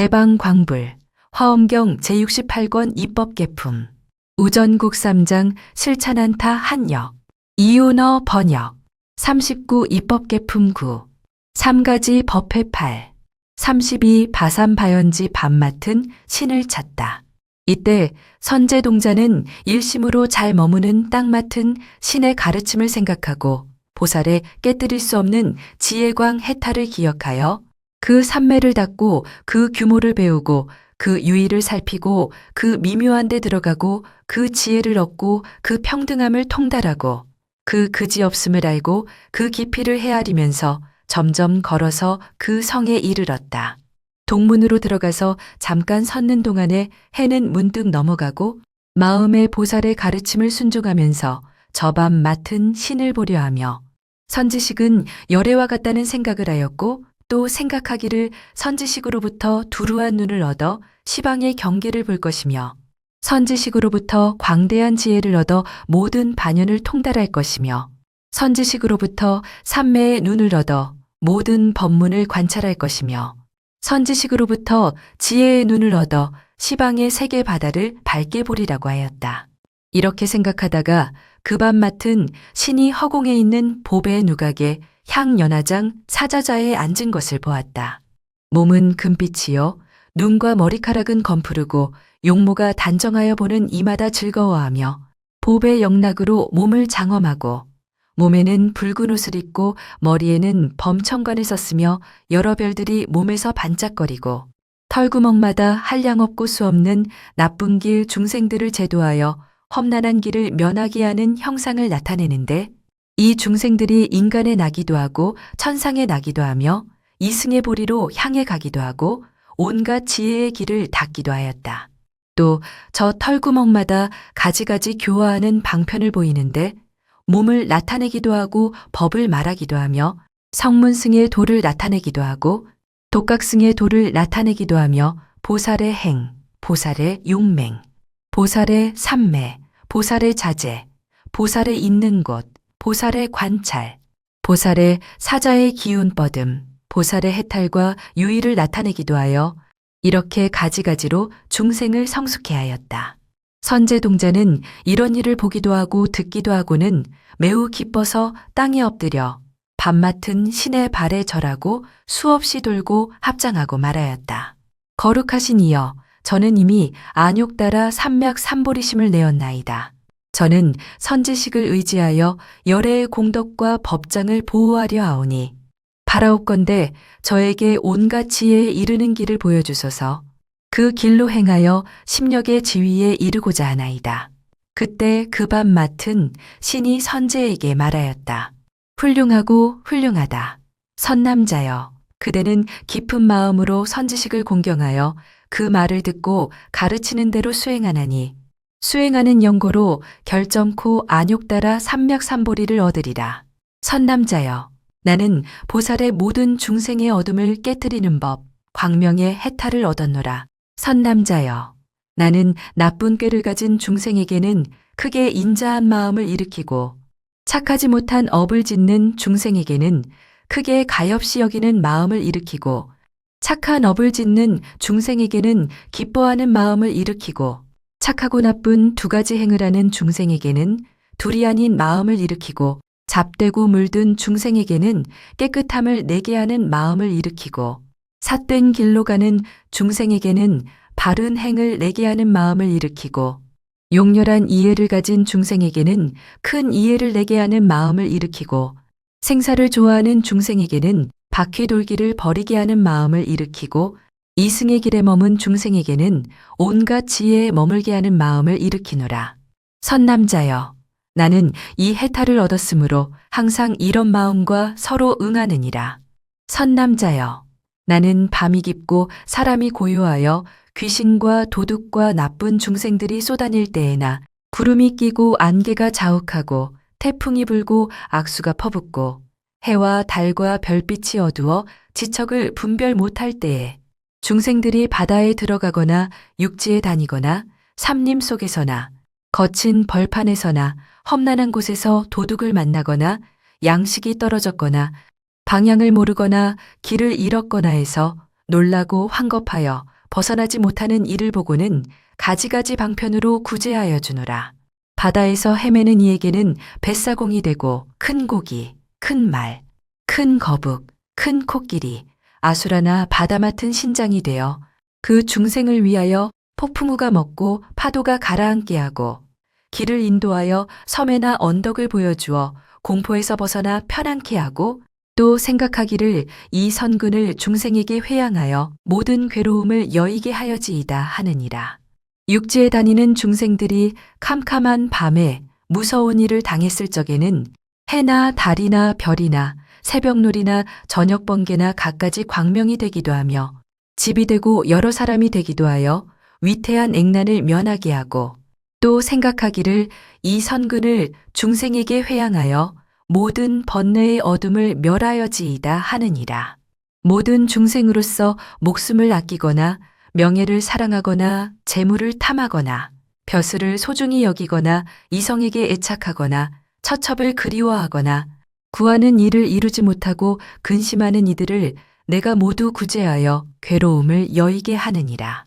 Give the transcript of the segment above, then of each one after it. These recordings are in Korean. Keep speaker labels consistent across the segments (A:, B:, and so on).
A: 대방광불, 화엄경 제68권 입법 개품, 우전국 3장 실찬한타 한역, 이윤어 번역, 39 입법 개품 9, 3가지 법회 8, 32 바삼바연지 밥 맡은 신을 찾다. 이때 선제동자는 일심으로 잘 머무는 땅 맡은 신의 가르침을 생각하고 보살의 깨뜨릴 수 없는 지혜광 해탈을 기억하여 그 산매를 닦고 그 규모를 배우고 그 유의를 살피고 그 미묘한 데 들어가고 그 지혜를 얻고 그 평등함을 통달하고 그 그지없음을 알고 그 깊이를 헤아리면서 점점 걸어서 그 성에 이르렀다. 동문으로 들어가서 잠깐 섰는 동안에 해는 문득 넘어가고 마음의 보살의 가르침을 순종하면서 저 밤 맡은 신을 보려 하며 선지식은 열애와 같다는 생각을 하였고 또 생각하기를 선지식으로부터 두루한 눈을 얻어 시방의 경계를 볼 것이며 선지식으로부터 광대한 지혜를 얻어 모든 반연을 통달할 것이며 선지식으로부터 삼매의 눈을 얻어 모든 법문을 관찰할 것이며 선지식으로부터 지혜의 눈을 얻어 시방의 세계 바다를 밝게 보리라고 하였다. 이렇게 생각하다가 그 밤 맡은 신이 허공에 있는 보배 누각에 향연화장 사자자에 앉은 것을 보았다. 몸은 금빛이요 눈과 머리카락은 검푸르고 용모가 단정하여 보는 이마다 즐거워하며 보배 영락으로 몸을 장엄하고 몸에는 붉은 옷을 입고 머리에는 범청관을 썼으며 여러 별들이 몸에서 반짝거리고 털구멍마다 한량 없고 수 없는 나쁜 길 중생들을 제도하여 험난한 길을 면하게 하는 형상을 나타내는데 이 중생들이 인간의 나기도 하고 천상의 나기도 하며 이승의 보리로 향해 가기도 하고 온갖 지혜의 길을 닦기도 하였다. 또 저 털구멍마다 가지가지 교화하는 방편을 보이는데 몸을 나타내기도 하고 법을 말하기도 하며 성문승의 도를 나타내기도 하고 독각승의 도를 나타내기도 하며 보살의 행, 보살의 용맹, 보살의 삼매, 보살의 자제, 보살의 있는 곳, 보살의 관찰, 보살의 사자의 기운 뻗음, 보살의 해탈과 유의를 나타내기도 하여 이렇게 가지가지로 중생을 성숙해 하였다. 선제 동자는 이런 일을 보기도 하고 듣기도 하고는 매우 기뻐서 땅에 엎드려 밤 맡은 신의 발에 절하고 수없이 돌고 합장하고 말하였다. 거룩하신 이여, 저는 이미 안욕 따라 삼맥 삼보리심을 내었나이다. 저는 선지식을 의지하여 열애의 공덕과 법장을 보호하려 하오니 바라옵건대 저에게 온갖 지혜에 이르는 길을 보여주소서 그 길로 행하여 심력의 지위에 이르고자 하나이다. 그때 그 밤 맡은 신이 선제에게 말하였다. 훌륭하고 훌륭하다. 선남자여, 그대는 깊은 마음으로 선지식을 공경하여 그 말을 듣고 가르치는 대로 수행하나니 수행하는 연고로 결정코 안욕 따라 삼맥삼보리를 얻으리라. 선남자여, 나는 보살의 모든 중생의 어둠을 깨뜨리는 법, 광명의 해탈을 얻었노라. 선남자여, 나는 나쁜 꾀를 가진 중생에게는 크게 인자한 마음을 일으키고 착하지 못한 업을 짓는 중생에게는 크게 가엾이 여기는 마음을 일으키고 착한 업을 짓는 중생에게는 기뻐하는 마음을 일으키고 착하고 나쁜 두 가지 행을 하는 중생에게는 둘이 아닌 마음을 일으키고 잡되고 물든 중생에게는 깨끗함을 내게 하는 마음을 일으키고 삿된 길로 가는 중생에게는 바른 행을 내게 하는 마음을 일으키고 용렬한 이해를 가진 중생에게는 큰 이해를 내게 하는 마음을 일으키고 생사를 좋아하는 중생에게는 바퀴 돌기를 버리게 하는 마음을 일으키고 이승의 길에 머문 중생에게는 온갖 지혜에 머물게 하는 마음을 일으키노라. 선남자여, 나는 이 해탈을 얻었으므로 항상 이런 마음과 서로 응하느니라. 선남자여, 나는 밤이 깊고 사람이 고요하여 귀신과 도둑과 나쁜 중생들이 쏟아닐 때에나 구름이 끼고 안개가 자욱하고 태풍이 불고 악수가 퍼붓고 해와 달과 별빛이 어두워 지척을 분별 못할 때에 중생들이 바다에 들어가거나 육지에 다니거나 삼림 속에서나 거친 벌판에서나 험난한 곳에서 도둑을 만나거나 양식이 떨어졌거나 방향을 모르거나 길을 잃었거나 해서 놀라고 황급하여 벗어나지 못하는 이를 보고는 가지가지 방편으로 구제하여 주노라. 바다에서 헤매는 이에게는 뱃사공이 되고 큰 고기, 큰 말, 큰 거북, 큰 코끼리, 아수라나 바다 맡은 신장이 되어 그 중생을 위하여 폭풍우가 먹고 파도가 가라앉게 하고 길을 인도하여 섬에나 언덕을 보여주어 공포에서 벗어나 편안케 하고 또 생각하기를 이 선근을 중생에게 회양하여 모든 괴로움을 여이게 하여지이다 하느니라. 육지에 다니는 중생들이 캄캄한 밤에 무서운 일을 당했을 적에는 해나 달이나 별이나 새벽놀이나 저녁 번개나 갖가지 광명이 되기도 하며 집이 되고 여러 사람이 되기도 하여 위태한 액난을 면하게 하고 또 생각하기를 이 선근을 중생에게 회양하여 모든 번뇌의 어둠을 멸하여지이다 하느니라. 모든 중생으로서 목숨을 아끼거나 명예를 사랑하거나 재물을 탐하거나 벼슬을 소중히 여기거나 이성에게 애착하거나 처첩을 그리워하거나 구하는 일을 이루지 못하고 근심하는 이들을 내가 모두 구제하여 괴로움을 여이게 하느니라.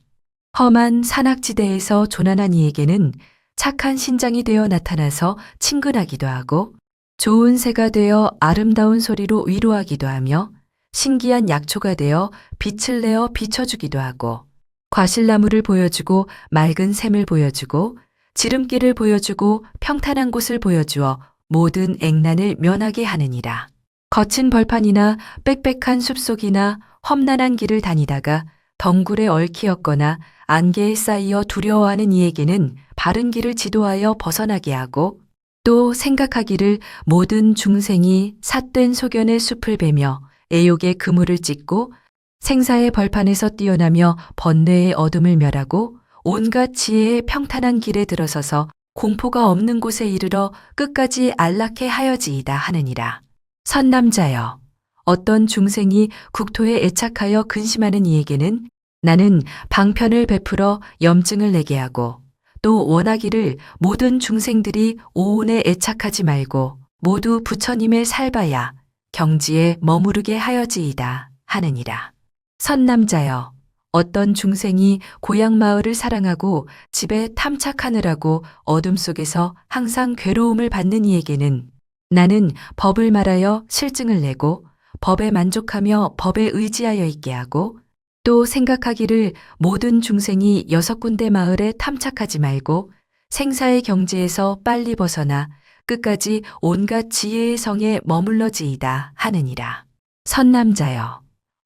A: 험한 산악지대에서 조난한 이에게는 착한 신장이 되어 나타나서 친근하기도 하고 좋은 새가 되어 아름다운 소리로 위로하기도 하며 신기한 약초가 되어 빛을 내어 비춰주기도 하고 과실나무를 보여주고 맑은 샘을 보여주고 지름길을 보여주고 평탄한 곳을 보여주어 모든 액난을 면하게 하느니라. 거친 벌판이나 빽빽한 숲속이나 험난한 길을 다니다가 덩굴에 얽히었거나 안개에 쌓이어 두려워하는 이에게는 바른 길을 지도하여 벗어나게 하고 또 생각하기를 모든 중생이 삿된 소견의 숲을 베며 애욕의 그물을 찢고 생사의 벌판에서 뛰어나며 번뇌의 어둠을 멸하고 온갖 지혜의 평탄한 길에 들어서서 공포가 없는 곳에 이르러 끝까지 안락해 하여지이다 하느니라. 선남자여, 어떤 중생이 국토에 애착하여 근심하는 이에게는 나는 방편을 베풀어 염증을 내게 하고 또 원하기를 모든 중생들이 오온에 애착하지 말고 모두 부처님의 살바야 경지에 머무르게 하여지이다 하느니라. 선남자여, 어떤 중생이 고향 마을을 사랑하고 집에 탐착하느라고 어둠 속에서 항상 괴로움을 받는 이에게는 나는 법을 말하여 실증을 내고 법에 만족하며 법에 의지하여 있게 하고 또 생각하기를 모든 중생이 여섯 군데 마을에 탐착하지 말고 생사의 경지에서 빨리 벗어나 끝까지 온갖 지혜의 성에 머물러지이다 하느니라. 선남자여,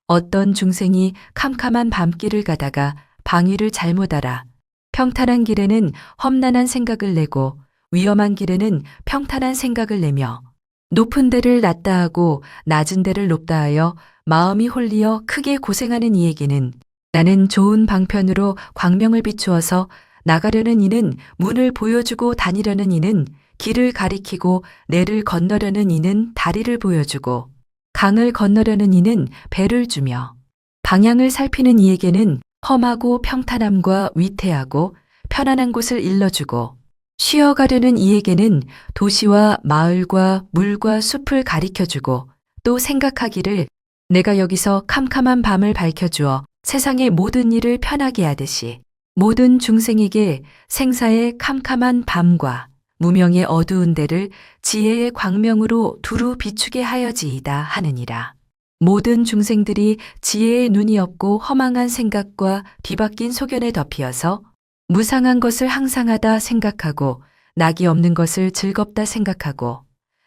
A: 어떤 중생이 캄캄한 밤길을 가다가 방위를 잘못 알아 평탄한 길에는 험난한 생각을 내고 위험한 길에는 평탄한 생각을 내며 높은 데를 낮다 하고 낮은 데를 높다 하여 마음이 홀리어 크게 고생하는 이에게는 나는 좋은 방편으로 광명을 비추어서 나가려는 이는 문을 보여주고 다니려는 이는 길을 가리키고 내를 건너려는 이는 다리를 보여주고 강을 건너려는 이는 배를 주며 방향을 살피는 이에게는 험하고 평탄함과 위태하고 편안한 곳을 일러주고 쉬어가려는 이에게는 도시와 마을과 물과 숲을 가리켜주고 또 생각하기를 내가 여기서 캄캄한 밤을 밝혀주어 세상의 모든 일을 편하게 하듯이 모든 중생에게 생사의 캄캄한 밤과 무명의 어두운 데를 지혜의 광명으로 두루 비추게 하여지이다 하느니라. 모든 중생들이 지혜의 눈이 없고 허망한 생각과 뒤바뀐 소견에 덮이어서 무상한 것을 항상하다 생각하고 낙이 없는 것을 즐겁다 생각하고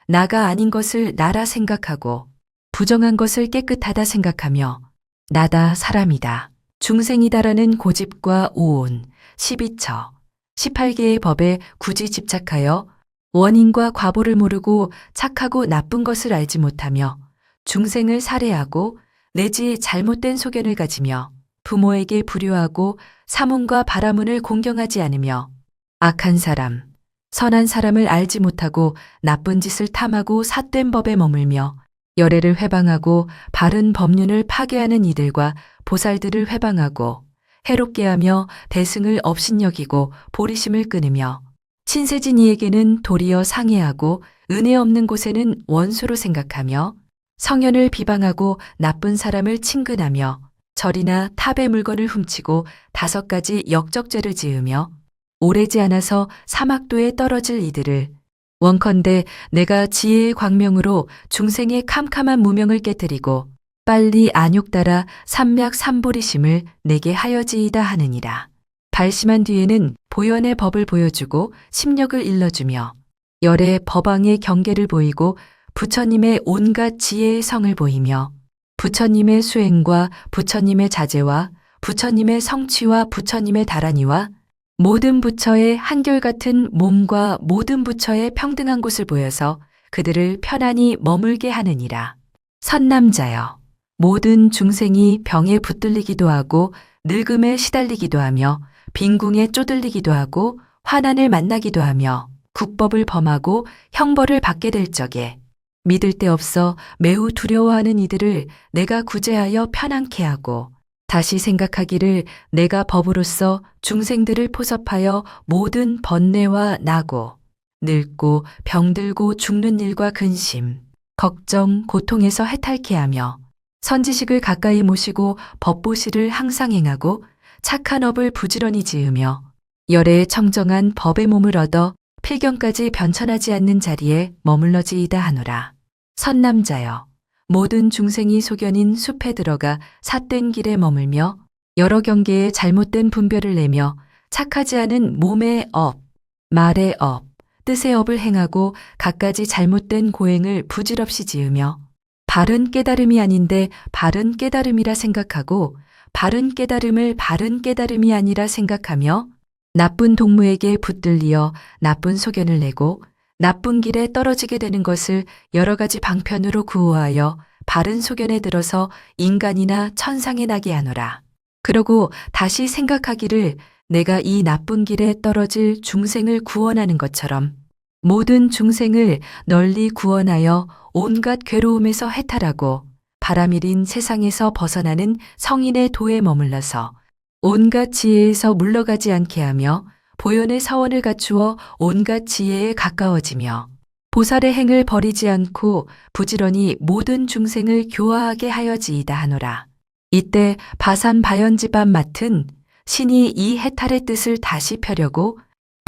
A: 나가 아닌 것을 나라 생각하고 부정한 것을 깨끗하다 생각하며 나다 사람이다 중생이다라는 고집과 오온 12처 18개의 법에 굳이 집착하여 원인과 과보를 모르고 착하고 나쁜 것을 알지 못하며 중생을 살해하고 내지 잘못된 소견을 가지며 부모에게 불효하고 사문과 바라문을 공경하지 않으며 악한 사람, 선한 사람을 알지 못하고 나쁜 짓을 탐하고 삿된 법에 머물며 열애를 회방하고 바른 법륜을 파괴하는 이들과 보살들을 회방하고 해롭게 하며 대승을 업신여기고 보리심을 끊으며 신세진 이에게는 도리어 상해하고 은혜 없는 곳에는 원수로 생각하며 성현을 비방하고 나쁜 사람을 친근하며 절이나 탑의 물건을 훔치고 다섯 가지 역적죄를 지으며 오래지 않아서 사막도에 떨어질 이들을 원컨대 내가 지혜의 광명으로 중생의 캄캄한 무명을 깨뜨리고 빨리 안욕 따라 삼맥 삼보리심을 내게 하여지이다 하느니라. 발심한 뒤에는 보현의 법을 보여주고 심력을 일러주며 열의 법왕의 경계를 보이고 부처님의 온갖 지혜의 성을 보이며 부처님의 수행과 부처님의 자제와 부처님의 성취와 부처님의 다란이와 모든 부처의 한결같은 몸과 모든 부처의 평등한 곳을 보여서 그들을 편안히 머물게 하느니라. 선남자여, 모든 중생이 병에 붙들리기도 하고 늙음에 시달리기도 하며 빈궁에 쪼들리기도 하고 환난을 만나기도 하며 국법을 범하고 형벌을 받게 될 적에 믿을 데 없어 매우 두려워하는 이들을 내가 구제하여 편안케 하고 다시 생각하기를 내가 법으로서 중생들을 포섭하여 모든 번뇌와 나고 늙고 병들고 죽는 일과 근심, 걱정, 고통에서 해탈케 하며 선지식을 가까이 모시고 법보시를 항상 행하고 착한 업을 부지런히 지으며 열에 청정한 법의 몸을 얻어 필경까지 변천하지 않는 자리에 머물러지이다 하노라. 선남자여, 모든 중생이 소견인 숲에 들어가 삿된 길에 머물며 여러 경계에 잘못된 분별을 내며 착하지 않은 몸의 업, 말의 업, 뜻의 업을 행하고 갖가지 잘못된 고행을 부질없이 지으며 바른 깨달음이 아닌데 바른 깨달음이라 생각하고 바른 깨달음을 바른 깨달음이 아니라 생각하며 나쁜 동무에게 붙들리어 나쁜 소견을 내고 나쁜 길에 떨어지게 되는 것을 여러 가지 방편으로 구호하여 바른 소견에 들어서 인간이나 천상에 나게 하노라. 그러고 다시 생각하기를 내가 이 나쁜 길에 떨어질 중생을 구원하는 것처럼 모든 중생을 널리 구원하여 온갖 괴로움에서 해탈하고 바람일인 세상에서 벗어나는 성인의 도에 머물러서 온갖 지혜에서 물러가지 않게 하며 보현의 사원을 갖추어 온갖 지혜에 가까워지며 보살의 행을 버리지 않고 부지런히 모든 중생을 교화하게 하여지이다 하노라. 이때 바산 바연지반 맡은 신이 이 해탈의 뜻을 다시 펴려고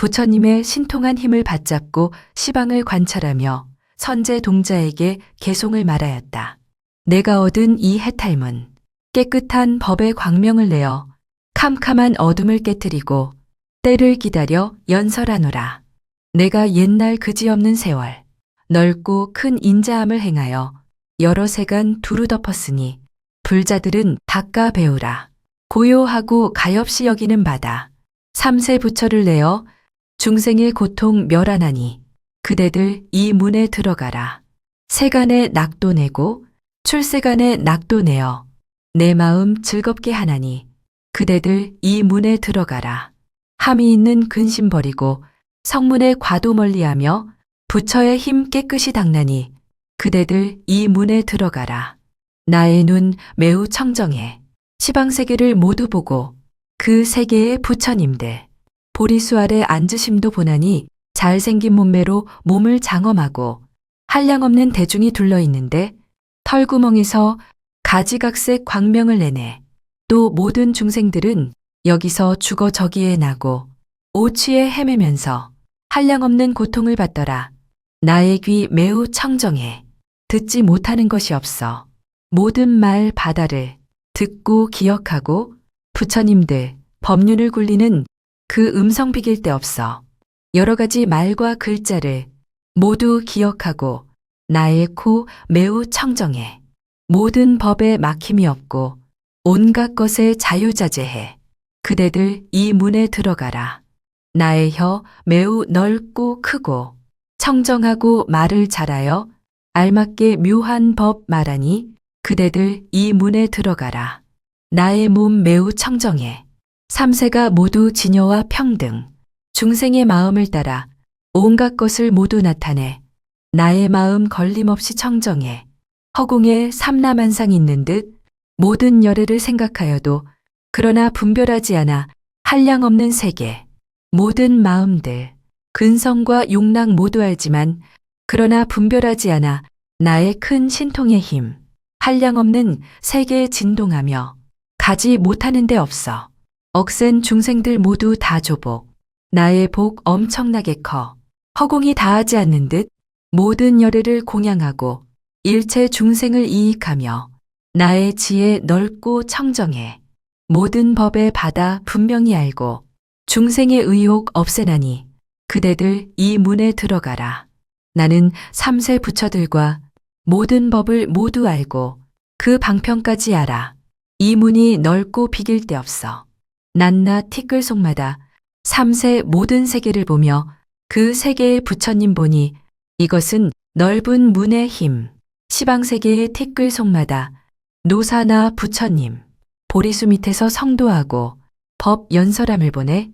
A: 부처님의 신통한 힘을 받잡고 시방을 관찰하며 선제 동자에게 개송을 말하였다. 내가 얻은 이 해탈문, 깨끗한 법의 광명을 내어 캄캄한 어둠을 깨뜨리고 때를 기다려 연설하노라. 내가 옛날 그지없는 세월, 넓고 큰 인자함을 행하여 여러 세간 두루 덮었으니 불자들은 닦아 배우라. 고요하고 가엾이 여기는 바다. 삼세 부처를 내어 중생의 고통 멸하나니 그대들 이 문에 들어가라. 세간에 낙도 내고 출세간에 낙도 내어 내 마음 즐겁게 하나니 그대들 이 문에 들어가라. 함이 있는 근심 버리고 성문에 과도 멀리하며 부처의 힘 깨끗이 닦나니 그대들 이 문에 들어가라. 나의 눈 매우 청정해 시방 세계를 모두 보고 그 세계의 부처님들 보리수 아래 앉으심도 보나니 잘생긴 몸매로 몸을 장엄하고 한량없는 대중이 둘러 있는데 털구멍에서 가지각색 광명을 내네. 또 모든 중생들은 여기서 죽어 저기에 나고 오취에 헤매면서 한량없는 고통을 받더라. 나의 귀 매우 청정해. 듣지 못하는 것이 없어. 모든 말 바다를 듣고 기억하고 부처님들 법륜을 굴리는 그 음성 비길 데 없어. 여러 가지 말과 글자를 모두 기억하고 나의 코 매우 청정해. 모든 법에 막힘이 없고 온갖 것에 자유자재해. 그대들 이 문에 들어가라. 나의 혀 매우 넓고 크고 청정하고 말을 잘하여 알맞게 묘한 법 말하니 그대들 이 문에 들어가라. 나의 몸 매우 청정해. 삼세가 모두 진여와 평등. 중생의 마음을 따라 온갖 것을 모두 나타내. 나의 마음 걸림없이 청정해. 허공에 삼라만상 있는 듯 모든 열애를 생각하여도 그러나 분별하지 않아 한량 없는 세계, 모든 마음들, 근성과 용락 모두 알지만 그러나 분별하지 않아 나의 큰 신통의 힘, 한량 없는 세계에 진동하며 가지 못하는 데 없어. 억센 중생들 모두 다 조복. 나의 복 엄청나게 커. 허공이 다하지 않는 듯 모든 열애를 공양하고 일체 중생을 이익하며 나의 지혜 넓고 청정해. 모든 법의 바다 분명히 알고 중생의 의혹 없애나니 그대들 이 문에 들어가라. 나는 삼세 부처들과 모든 법을 모두 알고 그 방편까지 알아. 이 문이 넓고 비길 데 없어. 낱낱 티끌 속마다 삼세 모든 세계를 보며 그 세계의 부처님 보니 이것은 넓은 문의 힘. 시방세계의 티끌 속마다 노사나 부처님, 보리수 밑에서 성도하고 법 연설함을 보내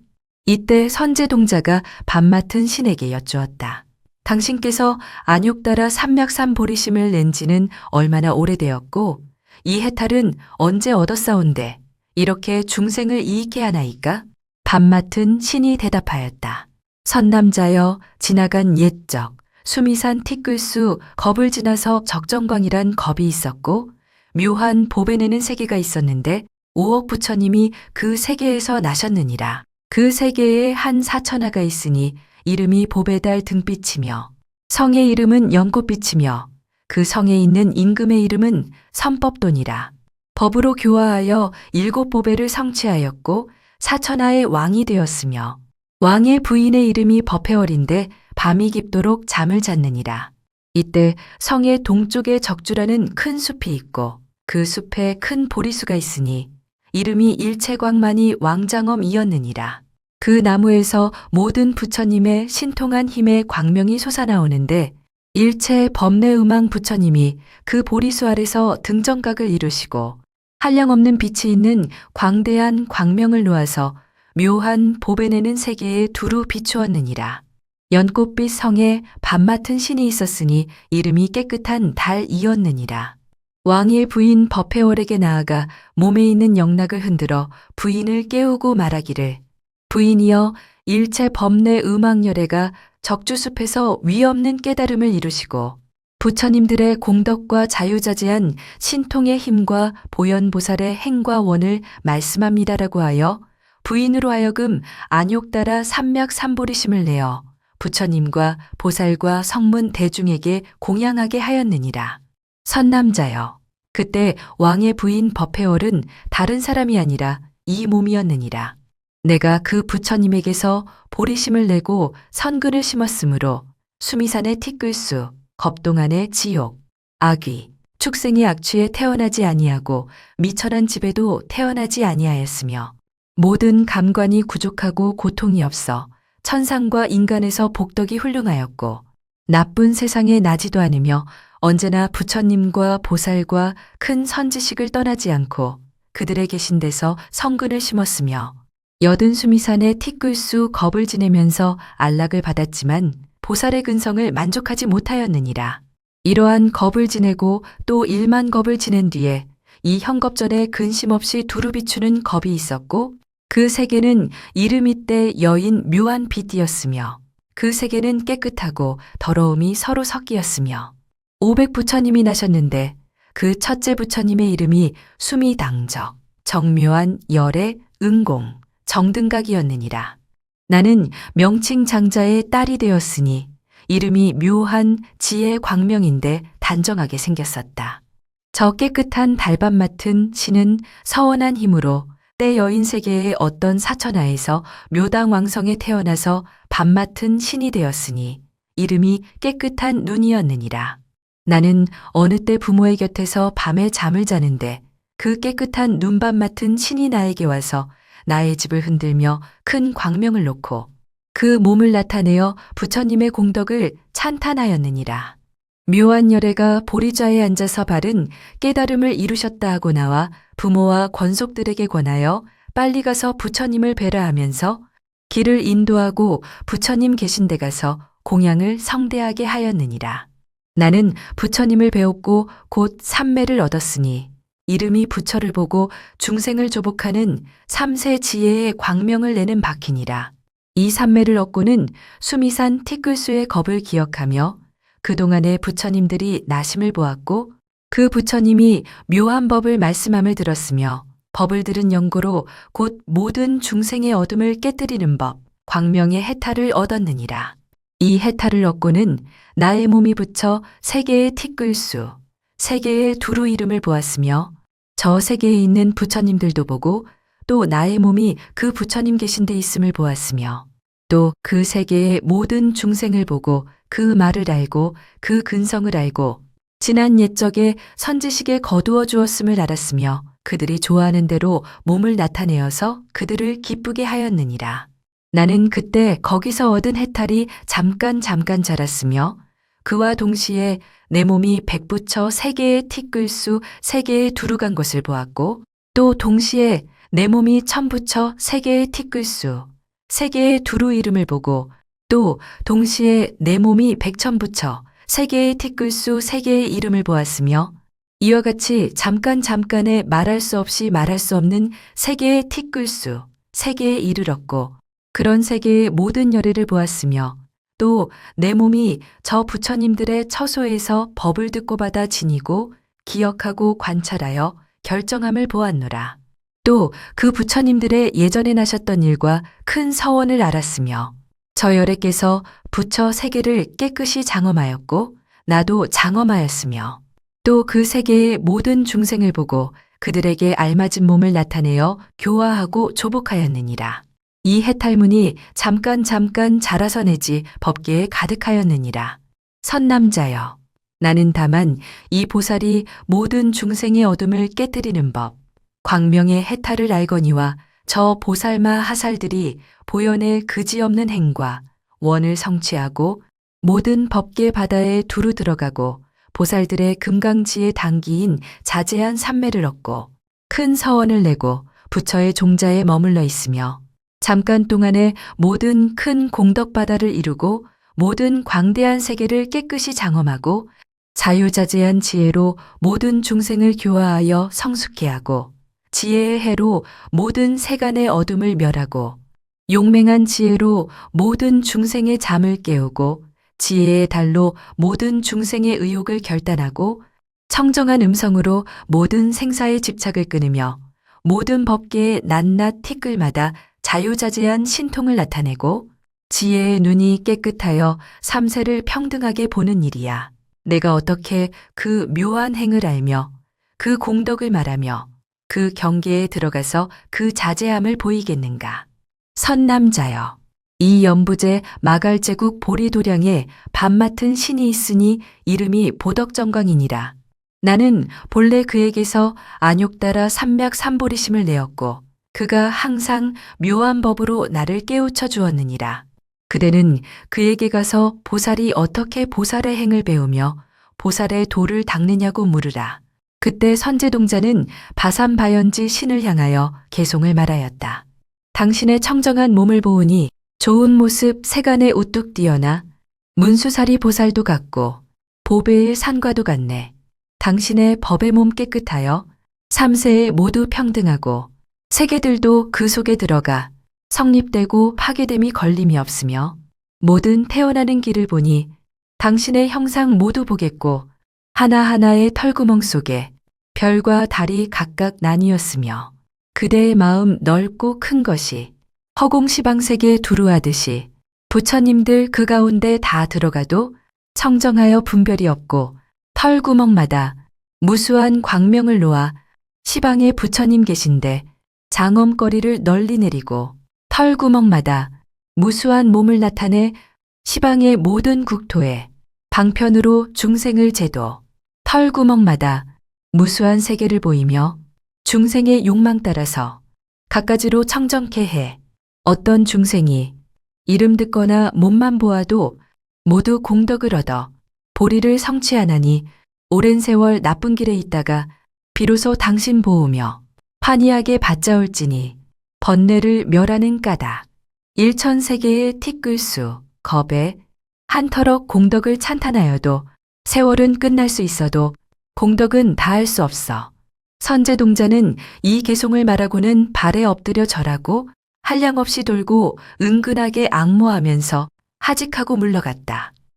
A: 이때 선제동자가 밥 맡은 신에게 여쭈었다. 당신께서 안욕따라 삼맥삼 보리심을 낸 지는 얼마나 오래되었고 이 해탈은 언제 얻었사온데 이렇게 중생을 이익해 하나이까? 밥 맡은 신이 대답하였다. 선남자여 지나간 옛적 수미산 티끌수 겁을 지나서 적정광이란 겁이 있었고 묘한 보배내는 세계가 있었는데 오억 부처님이 그 세계에서 나셨느니라. 그 세계에 한 사천하가 있으니 이름이 보배달 등빛이며 성의 이름은 연꽃빛이며 그 성에 있는 임금의 이름은 선법돈이라. 법으로 교화하여 일곱 보배를 성취하였고 사천하의 왕이 되었으며 왕의 부인의 이름이 법회월인데 밤이 깊도록 잠을 잤느니라. 이때 성의 동쪽에 적주라는 큰 숲이 있고 그 숲에 큰 보리수가 있으니 이름이 일체광만이 왕장엄이었느니라. 그 나무에서 모든 부처님의 신통한 힘의 광명이 솟아나오는데 일체 법내음왕 부처님이 그 보리수 아래서 등정각을 이루시고 한량없는 빛이 있는 광대한 광명을 놓아서 묘한 보배내는 세계에 두루 비추었느니라. 연꽃빛 성에 밤 맡은 신이 있었으니 이름이 깨끗한 달이었느니라. 왕의 부인 법회월에게 나아가 몸에 있는 영락을 흔들어 부인을 깨우고 말하기를 부인이여 일체 법내 음악열애가 적주숲에서 위없는 깨달음을 이루시고 부처님들의 공덕과 자유자재한 신통의 힘과 보현보살의 행과 원을 말씀합니다라고 하여 부인으로 하여금 안욕 따라 삼맥 삼보리심을 내어 부처님과 보살과 성문 대중에게 공양하게 하였느니라. 선남자여. 그때 왕의 부인 법회월은 다른 사람이 아니라 이 몸이었느니라. 내가 그 부처님에게서 보리심을 내고 선근을 심었으므로 수미산의 티끌수, 겁동안의 지옥, 악귀, 축생이 악취에 태어나지 아니하고 미천한 집에도 태어나지 아니하였으며 모든 감관이 부족하고 고통이 없어 천상과 인간에서 복덕이 훌륭하였고 나쁜 세상에 나지도 않으며 언제나 부처님과 보살과 큰 선지식을 떠나지 않고 그들의 계신 데서 성근을 심었으며 여든 수미산의 티끌수 겁을 지내면서 안락을 받았지만 보살의 근성을 만족하지 못하였느니라. 이러한 겁을 지내고 또 일만 겁을 지낸 뒤에 이 현겁전에 근심 없이 두루 비추는 겁이 있었고 그 세계는 이름 이 때 여인 묘한 빛이었으며 그 세계는 깨끗하고 더러움이 서로 섞이었으며 오백 부처님이 나셨는데 그 첫째 부처님의 이름이 수미당적, 정묘한 열의 응공, 정등각이었느니라. 나는 명칭 장자의 딸이 되었으니 이름이 묘한 지혜 광명인데 단정하게 생겼었다. 저 깨끗한 달밤 맡은 신은 서원한 힘으로 때 여인 세계의 어떤 사천하에서 묘당 왕성에 태어나서 밤 맡은 신이 되었으니 이름이 깨끗한 눈이었느니라. 나는 어느 때 부모의 곁에서 밤에 잠을 자는데 그 깨끗한 눈밤 맡은 신이 나에게 와서 나의 집을 흔들며 큰 광명을 놓고 그 몸을 나타내어 부처님의 공덕을 찬탄하였느니라. 묘한 열애가 보리좌에 앉아서 바른 깨달음을 이루셨다 하고 나와 부모와 권속들에게 권하여 빨리 가서 부처님을 뵈라 하면서 길을 인도하고 부처님 계신 데 가서 공양을 성대하게 하였느니라. 나는 부처님을 배웠고 곧 삼매를 얻었으니 이름이 부처를 보고 중생을 조복하는 삼세 지혜의 광명을 내는 바퀴니라. 이 삼매를 얻고는 수미산 티끌수의 겁을 기억하며 그동안의 부처님들이 나심을 보았고 그 부처님이 묘한 법을 말씀함을 들었으며 법을 들은 연고로 곧 모든 중생의 어둠을 깨뜨리는 법, 광명의 해탈을 얻었느니라. 이 해탈을 얻고는 나의 몸이 붙여 세계의 티끌수, 세계의 두루 이름을 보았으며 저 세계에 있는 부처님들도 보고 또 나의 몸이 그 부처님 계신 데 있음을 보았으며 또 그 세계의 모든 중생을 보고 그 말을 알고 그 근성을 알고 지난 옛적에 선지식에 거두어 주었음을 알았으며 그들이 좋아하는 대로 몸을 나타내어서 그들을 기쁘게 하였느니라. 나는 그때 거기서 얻은 해탈이 잠깐 잠깐 자랐으며 그와 동시에 내 몸이 백부처 세계의 티끌수 세계에 두루간 것을 보았고 또 동시에 내 몸이 천부처 세계의 티끌수 세계의 두루 이름을 보고 또 동시에 내 몸이 백천부처 세계의 티끌수 세계의 이름을 보았으며 이와 같이 잠깐 잠깐에 말할 수 없이 말할 수 없는 세계의 티끌수 세계에 이르렀고 그런 세계의 모든 열애를 보았으며 또 내 몸이 저 부처님들의 처소에서 법을 듣고 받아 지니고 기억하고 관찰하여 결정함을 보았노라. 또 그 부처님들의 예전에 나셨던 일과 큰 서원을 알았으며 저 열애께서 부처 세계를 깨끗이 장엄하였고 나도 장엄하였으며 또 그 세계의 모든 중생을 보고 그들에게 알맞은 몸을 나타내어 교화하고 조복하였느니라. 이 해탈문이 잠깐 잠깐 자라서 내지 법계에 가득하였느니라. 선남자여. 나는 다만 이 보살이 모든 중생의 어둠을 깨뜨리는 법, 광명의 해탈을 알거니와 저 보살마 하살들이 보현의 그지없는 행과 원을 성취하고 모든 법계 바다에 두루 들어가고 보살들의 금강지의 단기인 자제한 삼매를 얻고 큰 서원을 내고 부처의 종자에 머물러 있으며 잠깐 동안에 모든 큰 공덕 바다를 이루고 모든 광대한 세계를 깨끗이 장엄하고 자유자재한 지혜로 모든 중생을 교화하여 성숙케 하고 지혜의 해로 모든 세간의 어둠을 멸하고 용맹한 지혜로 모든 중생의 잠을 깨우고 지혜의 달로 모든 중생의 의욕을 결단하고 청정한 음성으로 모든 생사의 집착을 끊으며 모든 법계의 낱낱 티끌마다 자유자재한 신통을 나타내고 지혜의 눈이 깨끗하여 삼세를 평등하게 보는 일이야. 내가 어떻게 그 묘한 행을 알며 그 공덕을 말하며 그 경계에 들어가서 그 자제함을 보이겠는가. 선남자여. 이 연부제 마갈제국 보리도량에 밥 맡은 신이 있으니 이름이 보덕정광이니라. 나는 본래 그에게서 안욕 따라 삼맥 삼보리심을 내었고 그가 항상 묘한 법으로 나를 깨우쳐 주었느니라. 그대는 그에게 가서 보살이 어떻게 보살의 행을 배우며 보살의 도를 닦느냐고 물으라. 그때 선제동자는 바삼바연지 신을 향하여 개송을 말하였다. 당신의 청정한 몸을 보으니 좋은 모습 세간에 우뚝 뛰어나 문수사리 보살도 같고 보배의 산과도 같네. 당신의 법의 몸 깨끗하여 삼세에 모두 평등하고 세계들도 그 속에 들어가 성립되고 파괴됨이 걸림이 없으며 모든 태어나는 길을 보니 당신의 형상 모두 보겠고 하나하나의 털구멍 속에 별과 달이 각각 나뉘었으며 그대의 마음 넓고 큰 것이 허공시방색에 두루하듯이 부처님들 그 가운데 다 들어가도 청정하여 분별이 없고 털구멍마다 무수한 광명을 놓아 시방에 부처님 계신데 장엄거리를 널리 내리고 털구멍마다 무수한 몸을 나타내 시방의 모든 국토에 방편으로 중생을 제도 털구멍마다 무수한 세계를 보이며 중생의 욕망 따라서 갖가지로 청정케 해. 어떤 중생이 이름 듣거나 몸만 보아도 모두 공덕을 얻어 보리를 성취하나니 오랜 세월 나쁜 길에 있다가 비로소 당신 보우며 환희하게 받자올지니 번뇌를 멸하는 까닭 일천세계의 티끌수 겁에 한터럭 공덕을 찬탄하여도 세월은 끝날 수 있어도 공덕은 다할 수 없어. 선제동자는 이 개송을 말하고는 발에 엎드려 절하고 한량 없이 돌고 은근하게 악모하면서 하직하고 물러갔다.